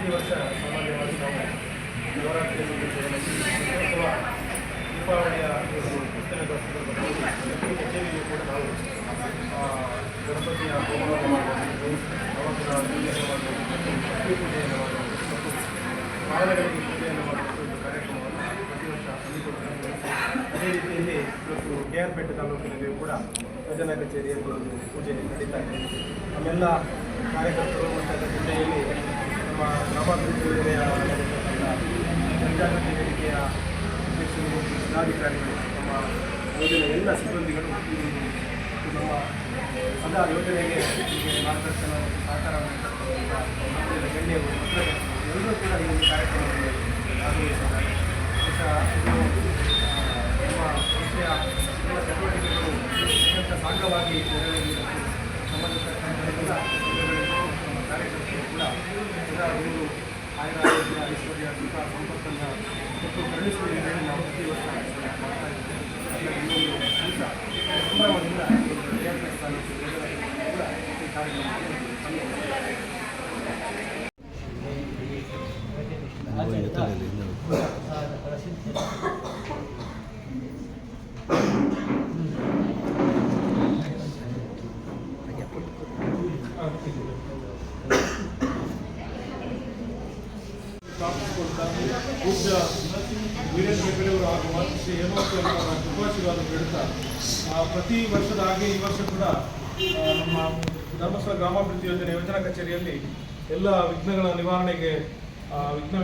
ಪ್ರತಿ ವರ್ಷ ಸಾಮಾನ್ಯವಾಗಿ ನಾವು ನವರಾತ್ರಿಯ ಅಥವಾ ದೀಪಾವಳಿಯ ಪುಸ್ತಕದ ಕೂಡ ನಾವು ಗಣಪತಿಯ ಹೋಮವನ್ನು ಮಾಡಬಹುದು ಅವರ ಪೂಜೆಯನ್ನು ಮಾಡಬಹುದು ಪೂಜೆಯನ್ನು ಮಾಡಬಹುದು ಮತ್ತು ಕಾರಣಗಳಿಗೆ ಪೂಜೆಯನ್ನು ಮಾಡಬೇಕು ಕಾರ್ಯಕ್ರಮವನ್ನು ಪ್ರತಿ ವರ್ಷ ಹಮ್ಮಿಕೊಳ್ಳುತ್ತದೆ ಅದೇ ರೀತಿಯಲ್ಲಿ ಇವತ್ತು ಕೆ ಆರ್ ಪೇಟೆ ತಾಲೂಕಿನಲ್ಲಿಯೂ ಕೂಡ ಭಜನಾ ಕಚೇರಿಯಲ್ಲಿ ಒಂದು ಪೂಜೆ ನಡೀತಾ ಇದೆ ನಮ್ಮೆಲ್ಲ ಕಾರ್ಯಕರ್ತರು ಮತ್ತು ಜಿಲ್ಲೆಯಲ್ಲಿ ನಮ್ಮ ಗ್ರಾಮಾಭಿವೃದ್ಧಿ ಯೋಜನೆಯ ಜನಜಾಗೃತಿ ವೇದಿಕೆಯ ಅಧ್ಯಕ್ಷರು, ಜಿಲ್ಲಾಧಿಕಾರಿಗಳು, ನಮ್ಮ ಯೋಜನೆ ಎಲ್ಲ ಸಿಬ್ಬಂದಿಗಳು ನಮ್ಮ ಸದಾ ಯೋಜನೆಗೆ ಮಾರ್ಗದರ್ಶನ ಸಹಕಾರ ನೀಡತಕ್ಕಂಥ ಗಣ್ಯರು ಎಲ್ಲರೂ ಕೂಡ ಈ ಒಂದು ಕಾರ್ಯಕ್ರಮದಲ್ಲಿ ಭಾಗವಹಿಸಿದ್ದಾರೆ. ನಮ್ಮ ಸಂಸ್ಥೆಯ ಎಲ್ಲ ಚಟುವಟಿಕೆಗಳು ಅತ್ಯಂತ ಸಾಂಗವಾಗಿ ನೆರವೇರಿದ್ದಕ್ಕೆ ಸಂಬಂಧಪಟ್ಟಂಥ ಎಲ್ಲ ಸಂಘಗಳಿಗೂ ನಮ್ಮ ಕಾರ್ಯಕರ್ತರು ಕೂಡ ಸದಾ ಒಂದು ಆಯುರ ಆರೋಗ್ಯ ಐಶ್ವರ್ಯ ಸುಖ ಸಂಪತ್ತನ್ನು ಕೊಟ್ಟು ಕರುಣಿಸುವ ಹೇಳಿ ನಾವು ಪ್ರತಿ ವರ್ಷ ಮಾಡ್ತಾ ಇದ್ದೇವೆ. ದಿವಸ ಒಂದು ಕೂಡ ಈ ಕಾರ್ಯಕ್ರಮವನ್ನು ಹಮ್ಮಿಕೊಂಡಿದ್ದೇವೆ. ಪೂಜ್ಯ ವೀರೇಂದ್ರ ಹೆಗಡೆಯವರು ಹಾಗೂ ಮಾತು ಶ್ರೀ ಹೇಮಾವತಿ ಅವರ ಆ, ಪ್ರತಿ ವರ್ಷದ ಹಾಗೆ ಈ ವರ್ಷ ಕೂಡ ನಮ್ಮ ಧರ್ಮಸ್ಥಳ ಗ್ರಾಮಾಭಿವೃದ್ಧಿ ಯೋಜನೆ ಯೋಜನಾ ಕಚೇರಿಯಲ್ಲಿ ಎಲ್ಲ ವಿಘ್ನಗಳ ನಿವಾರಣೆಗೆ ವಿಘ್ನ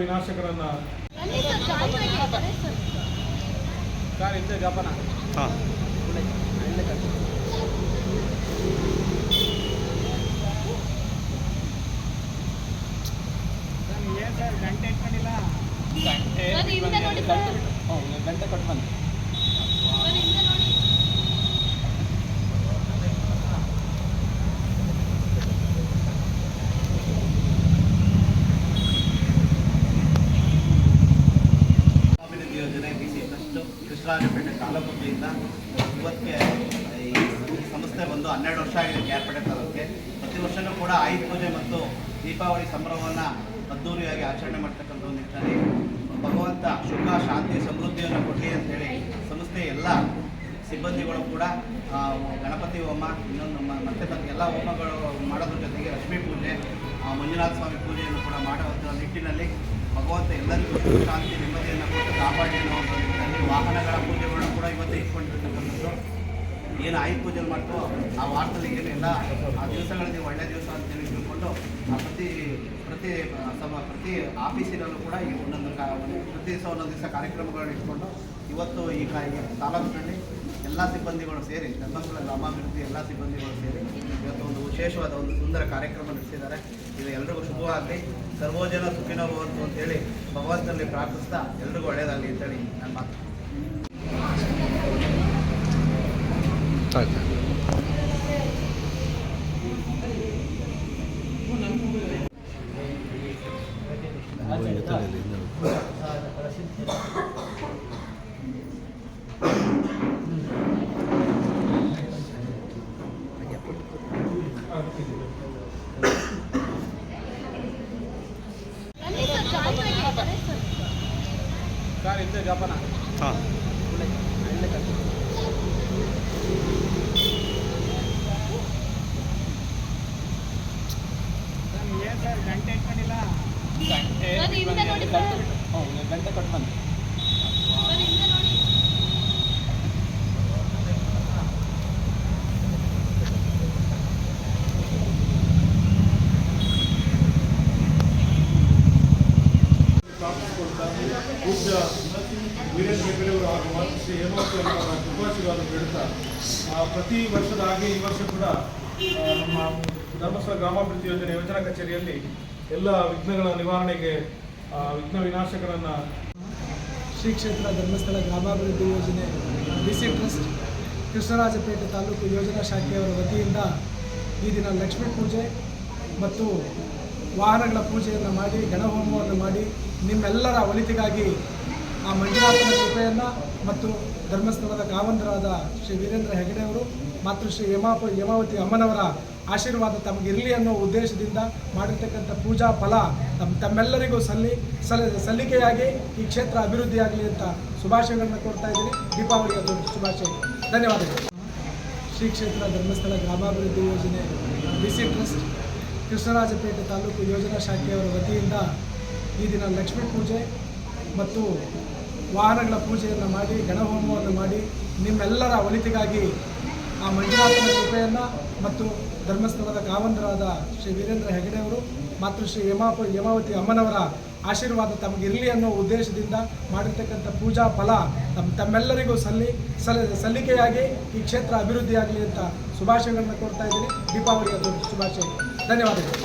ಆ, ವಿಘ್ನ ವಿನಾಶಕರನ್ನ ಸರ್, ಹಿಂದೆ ನೋಡಿ ಸರ್. ಗಂಟೆ ಕೊಟ್ಟು ಬಂದು ಸರ್, ಹಿಂದೆ ನೋಡಿ. ಅಭಿವೃದ್ಧಿ ಯೋಜನೆ B C first Krishnarajapete taluk ವತಿಯಿಂದ ಇವತ್ತಿಗೆ ಈ ಈ ಸಂಸ್ಥೆ ಬಂದು ಹನ್ನೆರಡು ವರ್ಷ ಆಗಿದೆ ಕೆ ಆರ್ ಪೇಟೆ ತಾಲೂಕಿಗೆ ಪ್ರತಿ ವರ್ಷವೂ ಕೂಡ ಆಯುಧ ಪೂಜೆ ಮತ್ತು ದೀಪಾವಳಿ ಸಂಭ್ರಮವನ್ನು ಅದ್ದೂರಿಯಾಗಿ ಆಚರಣೆ ಮಾಡ್ತಕ್ಕಂಥ ಒಂದು ನಿಟ್ಟಿನಲ್ಲಿ ಭಗವಂತ ಸುಖ, ಶಾಂತಿ, ಸಮೃದ್ಧಿಯನ್ನು ಕೊಡಲಿ ಅಂತೇಳಿ ಸಂಸ್ಥೆ ಎಲ್ಲ ಸಿಬ್ಬಂದಿಗಳು ಕೂಡ ಗಣಪತಿ ಹೋಮ, ಇನ್ನೊಂದು ಮತ್ತೆ ಎಲ್ಲ ಹೋಮಗಳು ಮಾಡೋದ್ರ ಜೊತೆಗೆ ಲಕ್ಷ್ಮೀ ಪೂಜೆ ಮಂಜುನಾಥ ಸ್ವಾಮಿ ಪೂಜೆಯನ್ನು ಕೂಡ ಮಾಡುವಂಥ ನಿಟ್ಟಿನಲ್ಲಿ ಭಗವಂತ ಎಲ್ಲರಿಗೂ ಶಾಂತಿ, ನೆಮ್ಮದಿಯನ್ನು ಕೊಟ್ಟು ಕಾಪಾಡಿ ಒಂದು ನಿಟ್ಟಿನಲ್ಲಿ ವಾಹನಗಳ ಪೂಜೆಗಳನ್ನು ಕೂಡ ಇವತ್ತು ಇಟ್ಕೊಂಡಿರ್ತಕ್ಕಂಥದ್ದು. ಏನು ಆಯುಧ ಪೂಜೆ ಮಾಡ್ತೋ ಆ ವಾರದಲ್ಲಿ ಏನೆಲ್ಲ. ಆ ದಿವಸಗಳಲ್ಲಿ ಒಳ್ಳೆಯ ದಿವಸ ಅಂತೇಳಿ ತಿಳ್ಕೊಂಡು ಆ ಪ್ರತಿ ಪ್ರತಿ ಸಮ, ಪ್ರತಿ ಆಫೀಸಿನಲ್ಲೂ ಕೂಡ ಈ ಒಂದೊಂದು ಪ್ರತಿ ದಿವಸ ಒಂದೊಂದು ದಿವಸ ಕಾರ್ಯಕ್ರಮಗಳನ್ನು ಇಟ್ಕೊಂಡು ಇವತ್ತು ಈ ತಾಲೂಕಿನಲ್ಲಿ ಎಲ್ಲ ಸಿಬ್ಬಂದಿಗಳು ಸೇರಿ, ಧರ್ಮಸ್ಥಳ, ಗ್ರಾಮಾಭಿವೃದ್ಧಿ ಎಲ್ಲ ಸಿಬ್ಬಂದಿಗಳು ಸೇರಿ ಇವತ್ತು ಒಂದು ವಿಶೇಷವಾದ ಒಂದು ಸುಂದರ ಕಾರ್ಯಕ್ರಮ ನಡೆಸಿದ್ದಾರೆ. ಇದು ಎಲ್ರಿಗೂ ಶುಭವಾಗಲಿ. ಸರ್ವೋಜನ ಸುಖಿನೋ ಭವಂತು ಅಂತೇಳಿ ಭಗವಂತನಲ್ಲಿ ಪ್ರಾರ್ಥಿಸ್ತಾ ಎಲ್ರಿಗೂ ಒಳ್ಳೆಯದಾಗಲಿ ಅಂತೇಳಿ ನನ್ನ ಮಾತು. ഉയരത്തിലല്ലേ சார் இந்த ஜப்பானா ஆ ಪೂಜ್ಯ ವೀರೇಂದ್ರ ಹೆಗ್ಗಡೆಯವರು ಹಾಗೂ ಮಾತೃ ಶ್ರೀ ಹೇಮಾವತಿ ಅವರ ಶುಭಾಶೀರ್ವಾದ ಬೇಡುತ್ತಾ ಪ್ರತಿ ವರ್ಷದ ಹಾಗೆ ಈ ವರ್ಷ ಕೂಡ ನಮ್ಮ ಧರ್ಮಸ್ಥಳ ಗ್ರಾಮಾಭಿವೃದ್ಧಿ ಯೋಜನೆ ಯೋಜನಾ ಕಚೇರಿಯಲ್ಲಿ ಎಲ್ಲ ವಿಘ್ನಗಳ ನಿವಾರಣೆಗೆ ವಿಘ್ನ ವಿನಾಶಕರನ್ನ ಶ್ರೀ ಕ್ಷೇತ್ರ ಧರ್ಮಸ್ಥಳ ಗ್ರಾಮಾಭಿವೃದ್ಧಿ ಯೋಜನೆ B C trust, Krishnarajapete taluk ಯೋಜನಾ ಶಾಖೆಯವರ ವತಿಯಿಂದ ಈ ದಿನ ಲಕ್ಷ್ಮೀ ಪೂಜೆ ಮತ್ತು ವಾಹನಗಳ ಪೂಜೆಯನ್ನು ಮಾಡಿ, ಗಣಹೋಮವನ್ನು ಮಾಡಿ, ನಿಮ್ಮೆಲ್ಲರ ಒಳಿತಿಗಾಗಿ ಆ ಮಂಜುನಾಥನ ಕೃಪೆಯನ್ನು ಮತ್ತು ಧರ್ಮಸ್ಥಳದ ಕಾವಂತರಾದ ಶ್ರೀ ವೀರೇಂದ್ರ ಹೆಗಡೆಯವರು ಮತ್ತು ಶ್ರೀ ಯಮಾಪ ಯಮಾವತಿ ಅಮ್ಮನವರ ಆಶೀರ್ವಾದ ತಮಗಿರಲಿ ಅನ್ನೋ ಉದ್ದೇಶದಿಂದ ಮಾಡಿರ್ತಕ್ಕಂಥ ಪೂಜಾ ಫಲ ತಮ್ಮ ತಮ್ಮೆಲ್ಲರಿಗೂ ಸಲ್ಲಿ, ಸಲ್, ಸಲ್ಲಿಕೆಯಾಗಿ ಈ ಕ್ಷೇತ್ರ ಅಭಿವೃದ್ಧಿಯಾಗಲಿ ಅಂತ ಶುಭಾಶಯಗಳನ್ನು ಕೊಡ್ತಾ ಇದ್ದೀನಿ. ದೀಪಾವಳಿಯ ಶುಭಾಶಯ ಧನ್ಯವಾದಗಳು. ಶ್ರೀ ಕ್ಷೇತ್ರ ಧರ್ಮಸ್ಥಳ ಗ್ರಾಮಾಭಿವೃದ್ಧಿ ಯೋಜನೆ B C trust Krishnarajapete taluk ಯೋಜನಾ ಶಾಖೆಯವರ ವತಿಯಿಂದ ಈ ದಿನ ಲಕ್ಷ್ಮೀ ಪೂಜೆ ಮತ್ತು ವಾಹನಗಳ ಪೂಜೆಯನ್ನು ಮಾಡಿ ಗಣಹೋಮವನ್ನು ಮಾಡಿ ನಿಮ್ಮೆಲ್ಲರ ಒಳಿತಿಗಾಗಿ ಆ ಮಂಜುನಾಥನ ಕೃಪೆಯನ್ನು ಮತ್ತು ಧರ್ಮಸ್ಥಳದ ಕಾವಂದರಾದ ಶ್ರೀ ವೀರೇಂದ್ರ ಹೆಗಡೆಯವರು ಮತ್ತು ಶ್ರೀ ಯಮಾಪ ಯಮಾವತಿ ಅಮ್ಮನವರ ಆಶೀರ್ವಾದ ತಮಗಿರಲಿ ಅನ್ನೋ ಉದ್ದೇಶದಿಂದ ಮಾಡಿರ್ತಕ್ಕಂಥ ಪೂಜಾ ಫಲ ತಮ್ಮ ತಮ್ಮೆಲ್ಲರಿಗೂ ಸಲ್ಲಿ, ಸಲ್, ಸಲ್ಲಿಕೆಯಾಗಿ ಈ ಕ್ಷೇತ್ರ ಅಭಿವೃದ್ಧಿಯಾಗಲಿ ಅಂತ ಶುಭಾಶಯಗಳನ್ನು ಕೊಡ್ತಾ ಇದ್ದೀನಿ. ದೀಪಾವಳಿಯ ಶುಭಾಶಯ ಧನ್ಯವಾದಗಳು.